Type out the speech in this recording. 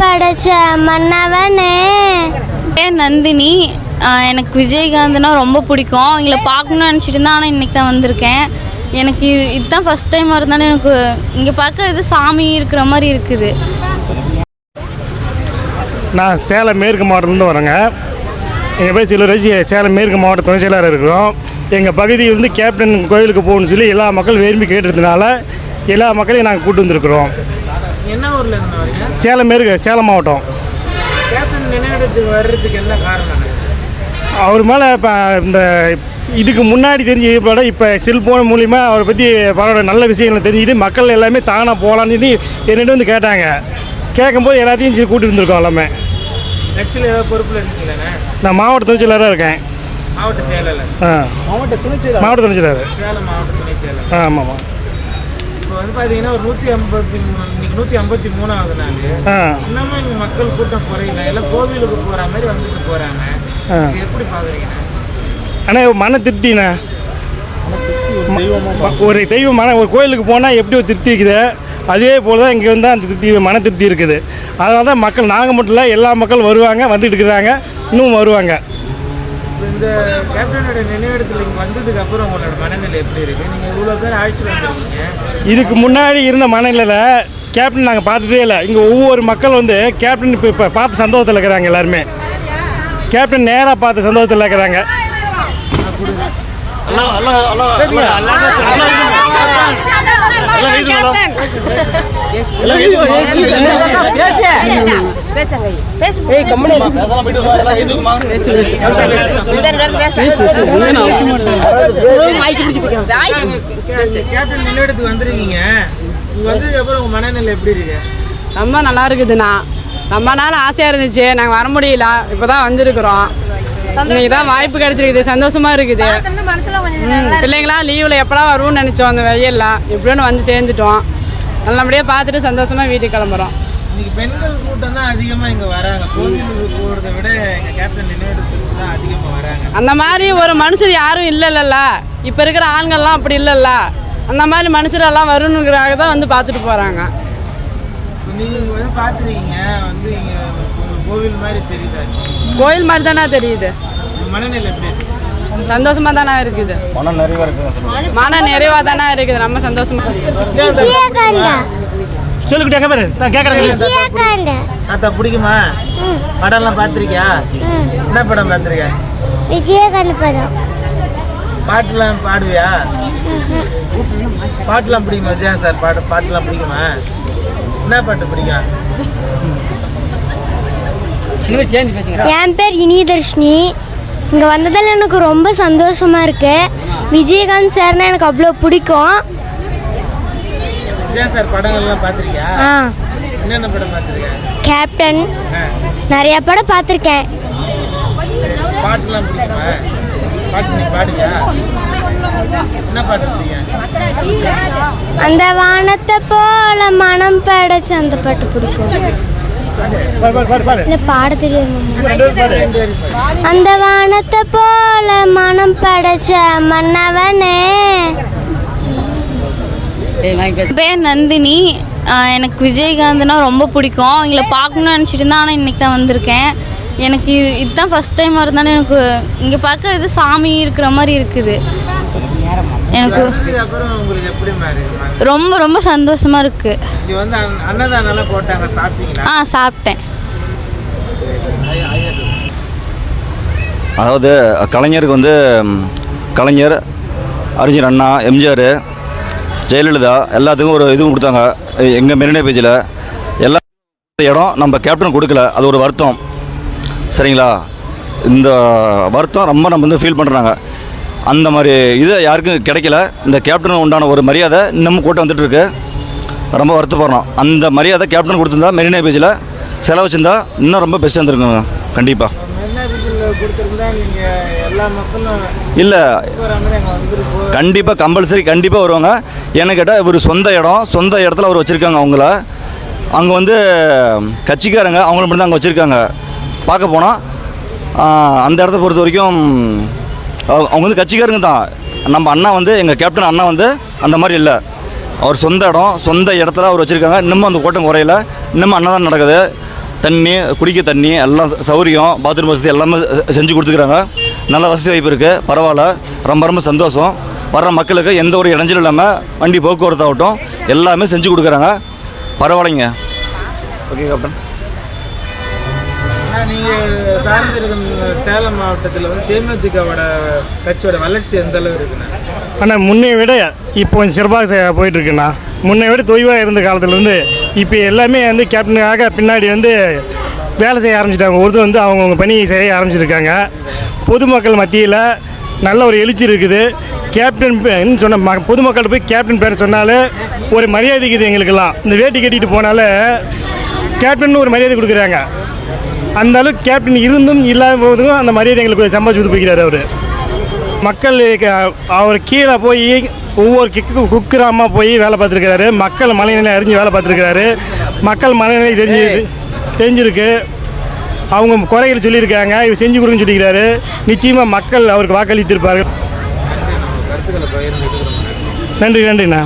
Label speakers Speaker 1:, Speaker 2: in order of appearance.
Speaker 1: படைச்ச மன்னவனே.
Speaker 2: பேர் நந்தினி எனக்கு விஜயகாந்த்னா ரொம்ப பிடிக்கும். அவங்கள பார்க்கணும்னு நினச்சிட்டு இருந்தேன் ஆனால் இன்றைக்கி தான் வந்திருக்கேன். எனக்கு இது இதுதான் ஃபஸ்ட் டைம் இருந்தாலும் எனக்கு இங்கே பார்க்க இது சாமி இருக்கிற மாதிரி இருக்குது.
Speaker 3: நான் சேலம் மேற்கு மாவட்டத்துலேருந்து வரேங்க. எங்கள் பேர் சிலர் வச்சு சேலம் மேற்கு மாவட்ட துணை செயலாளர் இருக்கிறோம். எங்கள் பகுதி வந்து கேப்டன் கோயிலுக்கு போகணும்னு சொல்லி எல்லா மக்கள் விரும்பி கேட்டதுனால எல்லா மக்களையும் நாங்கள் கூட்டு வந்திருக்கிறோம்.
Speaker 4: என்ன ஊர்ல இருந்து வரீங்க
Speaker 3: சேலம் மேற்கு சேலம் மாவட்டம்.
Speaker 4: கேப்டன் நினைவிடத்துக்கு வர்றதுக்கு என்ன காரணம்?
Speaker 3: அவர் மேலே இப்போ இந்த இதுக்கு முன்னாடி தெரிஞ்ச விட இப்போ செல்ஃபோன் மூலிமா அவரை பற்றி பரவாயில்ல நல்ல விஷயங்களை தெரிஞ்சுக்கிட்டு மக்கள் எல்லாமே தானாக போகலான்னு சொல்லி வந்து கேட்டாங்க. கேட்கும்போது எல்லாத்தையும் சரி கூட்டி வந்திருக்கோம் எல்லாமே.
Speaker 4: ஆக்சுவலி ஏதாவது பொறுப்பில் இருக்கீங்களாண்ணே?
Speaker 3: நான் மாவட்ட துணை இருக்கேன்.
Speaker 4: மாவட்ட செயலாளர்.
Speaker 3: ஆ.
Speaker 4: மாவட்ட துணை
Speaker 3: மாவட்ட துணை
Speaker 4: சேலம் மாவட்ட துணை செயலாளர்
Speaker 3: ஆ ஆமாம்மா.
Speaker 4: இப்போ வந்து பார்த்தீங்கன்னா ஒரு நூற்றி ஐம்பத்தி மூணு இன்னைக்கு நூற்றி ஐம்பத்தி மூணாவது நாள். இன்னமும் இங்கே மக்கள் கூட்டம் குறையில. எல்லாம் கோவிலுக்கு போகிற மாதிரி வந்துட்டு போகிறாங்க
Speaker 3: ஆ.
Speaker 4: இது எப்படி பார்க்குறீங்க
Speaker 3: அண்ணா மன திருப்திண்ணே ஒரு தெய்வம் மன ஒரு கோயிலுக்கு போனால் எப்படி ஒரு திருப்தி இருக்குது? அதே போல் தான் இங்கே வந்து அந்த திருப்தி மன திருப்தி இருக்குது. அதனால தான் மக்கள் நாங்கள் மட்டும் இல்லை எல்லா மக்கள் வருவாங்க வந்துட்டு இருக்கிறாங்க. இன்னும் வருவாங்க.
Speaker 4: இந்த கேப்டனோட நினைவிடத்தில் இங்கே வந்ததுக்கு அப்புறம் உங்களோட மனநிலை எப்படி இருக்கு நீங்கள் இவ்வளோ பேர் அழைச்சிட்டு வந்திருக்கீங்க
Speaker 3: இதுக்கு முன்னாடி இருந்த மனநிலையில் கேப்டன் நாங்கள் பார்த்ததே இல்லை இங்கே ஒவ்வொரு மக்கள் வந்து கேப்டன் இப்போ இப்போ பார்த்த சந்தோஷத்தில் இருக்கிறாங்க எல்லாருமே கேப்டன் நேராக பார்த்த சந்தோஷத்தில் இருக்கிறாங்க
Speaker 4: வந்திருக்கீங்க வந்ததுக்கு அப்புறம் மனநிலை எப்படி இருக்கு?
Speaker 5: ரொம்ப நல்லா இருக்குதுண்ணா. ரொம்ப நாள் ஆசையாக இருந்துச்சு. நாங்கள் வர முடியல. இப்போ தான் வந்திருக்கிறோம். இன்னைக்கு தான் வாய்ப்பு கிடைச்சிருக்குது. சந்தோஷமா இருக்குது. பிள்ளைங்களாம் லீவில் எப்படா வருவோம்னு நினச்சோம். அந்த வெயில்லாம் எப்படியோன்னு வந்து சேர்ந்துட்டோம். நல்லபடியாக பார்த்துட்டு சந்தோஷமா வீட்டுக்கு கிளம்புறோம்.
Speaker 4: இன்னைக்கு பெண்கள் கூட்டம் தான் அதிகமாக இங்கே வராங்க. கோவிலுக்கு போகிறத விட எங்கள் கேப்டன் நினைவிடத்துக்கு தான் அதிகமாக வராங்க.
Speaker 5: அந்த மாதிரி ஒரு மனுஷர் யாரும் இல்லைல்ல இப்போ இருக்கிற ஆண்கள்லாம் அப்படி இல்லைல்ல. அந்த மாதிரி மனுஷரெல்லாம் வரணுங்கிறாக தான் வந்து பார்த்துட்டு போகிறாங்க
Speaker 4: நீங்கள் இங்கே வந்து பார்த்துருக்கீங்க வந்து இங்கே கோவில் மாதிரி தெரியுதா?
Speaker 5: கோயில் மாதிரி தானே தெரியுது.
Speaker 4: மனநிலை இருக்கு?
Speaker 5: சந்தோஷமா தானே இருக்குது? மன நிறைவா தானே இருக்குது. நம்ம சந்தோஷமா
Speaker 3: எங்கே பேர் நான்
Speaker 1: விஜயகாந்தா.
Speaker 4: தாத்தா பிடிக்குமா? படம்லாம் பார்த்துருக்கியா? என்ன படம் பார்த்துருக்க?
Speaker 1: விஜயகாந்த் படம்.
Speaker 4: பாட்டுலாம் பாடுவியா? பாட்டுலாம் பிடிக்குமா விஜயன் சார்? பாட்டு பாட்டுலாம் பிடிக்குமா? என்ன பாட்டு பிடிக்கும்?
Speaker 1: என் பேர் இனியதர்ஷினி. இங்கே வந்ததில் எனக்கு ரொம்ப சந்தோஷமாக இருக்கு. விஜயகாந்த் சார்னா எனக்கு அவ்வளோ பிடிக்கும். ஆ. கேப்டன். நிறைய படம் பார்த்துருக்கேன். அந்த வானத்தை போல மனம் படைச்ச அந்த பாட்டு பிடிக்கும். பாட தெரியாது. அந்த வானத்தை போல மனம் படைச்ச மன்னவனே.
Speaker 2: பேர் நந்தினி. எனக்கு விஜயகாந்த்னா ரொம்ப பிடிக்கும். அவங்கள பார்க்கணும்னு நினச்சிட்டு இருந்தேன் ஆனால் இன்றைக்கி தான் வந்திருக்கேன். எனக்கு இது இதுதான் ஃபஸ்ட் டைம் இருந்தாலும் எனக்கு இங்கே பார்க்க இது சாமி இருக்கிற மாதிரி இருக்குது. எனக்கு
Speaker 4: இருக்கு
Speaker 2: ரொம்ப ரொம்ப
Speaker 4: போட்டாங்க சாப்பிட்டீங்களா?
Speaker 2: ஆ சாப்பிட்டேன்.
Speaker 6: அதாவது கலைஞருக்கு வந்து கலைஞர் அறிஞர் அண்ணா எம்ஜிஆர் ஜெயலலிதா எல்லாத்துக்கும் ஒரு இது கொடுத்தாங்க. எங்கள் மெரினா பேஜில் எல்லா இடம் நம்ம கேப்டன் கொடுக்கல. அது ஒரு வருத்தம். சரிங்களா? இந்த வருத்தம் ரொம்ப நம்ம வந்து ஃபீல் பண்ணுறாங்க அந்த மாதிரி இது யாருக்கும் கிடைக்கல. இந்த கேப்டன் உண்டான ஒரு மரியாதை இன்னமும் கூட்டம் வந்துட்டு இருக்கு ரொம்ப வருத்தப்படுறோம். அந்த மரியாதை கேப்டன் கொடுத்துருந்தா மெரினா பேஜில் செலவு வச்சுருந்தா இன்னும் ரொம்ப பெஸ்ட்டாக இருந்திருக்குங்க. கண்டிப்பாக இல்லை. கண்டிப்பாக கம்பல்சரி கண்டிப்பாக வருவாங்க. ஏன்னு கேட்டால் இவர் சொந்த இடம் சொந்த இடத்துல அவர் வச்சுருக்காங்க அவங்கள. அங்கே வந்து கட்சிக்காரங்க அவங்கள மட்டும் தான் அங்கே வச்சுருக்காங்க. பார்க்க போனால் அந்த இடத்த பொறுத்த வரைக்கும் அவங்க வந்து கட்சிக்காரங்க தான். நம்ம அண்ணா வந்து எங்கள் கேப்டன் அண்ணா வந்து அந்த மாதிரி இல்லை. அவர் சொந்த இடம் சொந்த இடத்துல அவர் வச்சுருக்காங்க. இன்னமும் அந்த கூட்டம் குறையில. இன்னமும் அன்னதானம் நடக்குது. தண்ணி குடிக்க தண்ணி எல்லாம் சௌரியம் பாத்ரூம் வசதி எல்லாமே செஞ்சு கொடுத்துக்கிறாங்க. நல்ல வசதி வாய்ப்பு இருக்குது பரவாயில்ல. ரொம்ப ரொம்ப சந்தோஷம். வர்ற மக்களுக்கு எந்த ஒரு இடைஞ்சலும் இல்லாமல் வண்டி போக்குவரத்து ஆகட்டும் எல்லாமே செஞ்சு கொடுக்குறாங்க. பரவாயில்லைங்க. ஓகே கேப்டன்
Speaker 4: ஆனால் நீங்கள் சார்ந்திருக்கும் சேலம் மாவட்டத்தில் வந்து தேமுதிகவோட கட்சியோட வளர்ச்சி எந்த அளவு இருக்குண்ணா
Speaker 3: ஆனால் முன்னைய விட இப்போ கொஞ்சம் சிறப்பாக போயிட்டு இருக்குண்ணா. முன்னை விட தொய்வாக இருந்த காலத்துலேருந்து இப்போ எல்லாமே வந்து கேப்டனுக்காக பின்னாடி வந்து வேலை செய்ய ஆரம்பிச்சிட்டாங்க. ஒருத்தர் வந்து அவங்கவுங்க பணி செய்ய ஆரம்பிச்சிருக்காங்க. பொதுமக்கள் மத்தியில் நல்ல ஒரு எழுச்சி இருக்குது. கேப்டன் பேன்னு சொன்ன ம பொதுமக்கள்கிட்ட போய் கேப்டன் பேர் சொன்னாலே ஒரு மரியாதை இருக்குது எங்களுக்கெல்லாம். இந்த வேட்டி கட்டிட்டு போனாலே கேப்டன் ஒரு மரியாதை கொடுக்குறாங்க. அந்த அளவுக்கு கேப்டன் இருந்தும் இல்லாத போதும் அந்த மரியாதை எங்களுக்கு சம்பாதிச்சு போய்க்கிறாரு அவர். மக்கள் அவர் கீழே போய் ஒவ்வொரு கிக்கு குக்கிராம போய் வேலை பார்த்துருக்கிறாரு. மக்கள் மனநிலை அறிஞ்சு வேலை பார்த்துருக்கிறாரு. மக்கள் மனநிலை தெரிஞ்சு தெரிஞ்சிருக்கு. அவங்க குறைகள் சொல்லியிருக்காங்க. இவர் செஞ்சு கொடுங்கன்னு சொல்லியிருக்கிறாரு. நிச்சயமாக மக்கள் அவருக்கு வாக்களித்திருப்பார்கள். நன்றி நன்றிண்ணா.